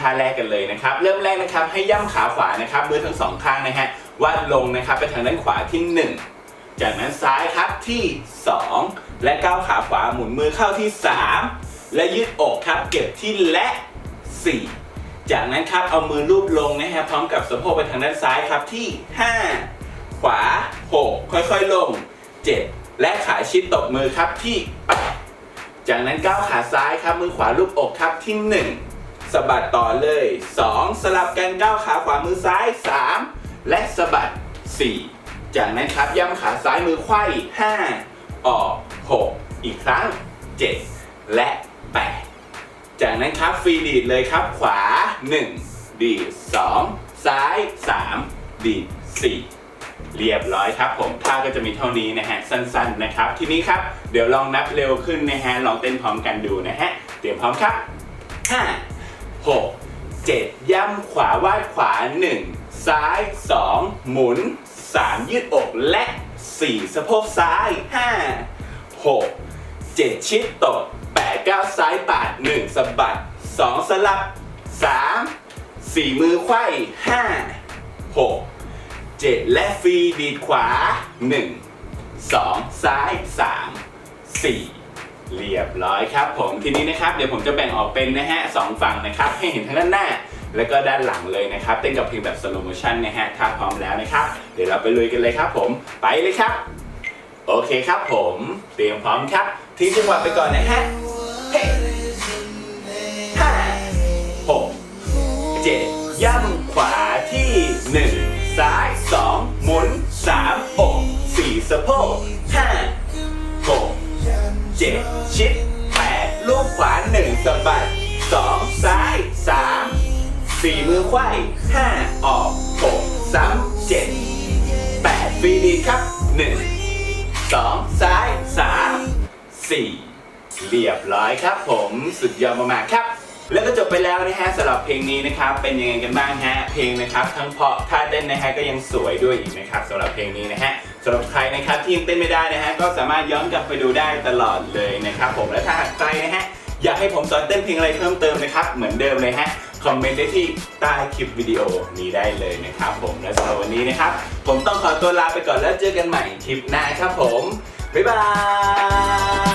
ท่าแรกกันเลยนะครับ เริ่มแรกนะครับให้ย่ำขาขวานะครับมือทั้งสองข้างนะฮะวาดลงนะครับไปทางด้านขวาที่หนึ่งจากนั้นซ้ายครับที่ 2 และก้าวขาขวาหมุนมือเข้าที่ 3 และยืดอกครับเก็บที่และ 4 จากนั้นครับเอามือลูบลงนะฮะพร้อมกับสะโพกไปทางด้านซ้ายครับที่ 5 ขวา 6 ค่อยๆลง 7 และขาชิดตบมือครับที่ จากนั้นก้าวขาซ้ายครับมือขวาลูบอกครับที่ 1 สะบัดต่อเลย 2 สลับกันก้าวขาขวามือซ้าย 3 และสะบัด 4 จากนั้นครับย่ำขาซ้ายมือไขว้5 ออก 6 อีกครั้ง 7 และ 8 จากนั้นครับฟรีดีดเลยครับขวา 1 ดีด 2 ซ้าย 3 ดีด 4เรียบร้อยครับผมท่าก็จะมีเท่านี้นะฮะสั้นๆนะครับ ทีนี้ครับเดี๋ยวลองนับเร็วขึ้นนะฮะลองเต้นพร้อมกันดูนะฮะเตรียมพร้อมครับ5 6 7 ย่ำขวาวาดขวา 1 ซ้าย 2 หมุน 3 ยืดอกและ 4 สะโพกซ้าย 5 6 7 ชิดตก8 9 ซ้ายปาด 1สะบัด 2 สลับ 3 4 มือไขว้ 5 6 7 และฟรีดีดขวา 1 2 ซ้าย 3 4 เรียบร้อยครับผมทีนี้นะครับเดี๋ยวผมจะแบ่งออกเป็นนะฮะสองฝั่งนะครับ ให้เห็นทั้งด้านหน้า แล้วก็ด้านหลังเลยนะครับ เต้นกับเพลงแบบสโลโมชันนะฮะถ้าพร้อมแล้วนะครับ เดี๋ยวเราไปลุยกันเลยครับ ผมไปเลยครับ โอเคครับผมเตรียมพร้อมครับทิ้งจังหวะไปก่อนนะฮะเฮ้ห้าหกเจ็ดย่ำขวาที่หนึ่งซ้ายสองหมุนสามอกสี่สะโพกห้าหกเจ็ด ชิดแปดลูกขวาหนึ่งสะบัดสองซ้ายสามสี่มือไขว้ห้าออกหกสามเจ็ดแปดฟรีดีครับหนึ่งสองซ้ายสามสี่เรียบร้อยครับผม สุดยอดมากๆครับ แล้วก็จบไปแล้วนะฮะสำหรับเพลงนี้นะครับเป็นยังไงกันบ้างฮะเพลงนะครับทั้งเพราะท่าเต้นนะฮะก็ยังสวยด้วยอีกนะครับสำหรับเพลงนี้นะฮะสำหรับใครนะครับที่ยังเต้นไม่ได้นะฮะก็สามารถย้อนกลับไปดูได้ตลอดเลยนะครับผมและถ้าหากใครนะฮะอยากให้ผมสอนเต้นเพลงอะไรเพิ่มเติมนะครับเหมือนเดิมเลยฮะคอมเมนต์ได้ที่ใต้คลิปวิดีโอนี้ได้เลยนะครับผมและสำหรับวันนี้นะครับ ผมต้องขอตัวลาไปก่อนแล้วเจอกันใหม่คลิปหน้าครับผมบ๊ายบาย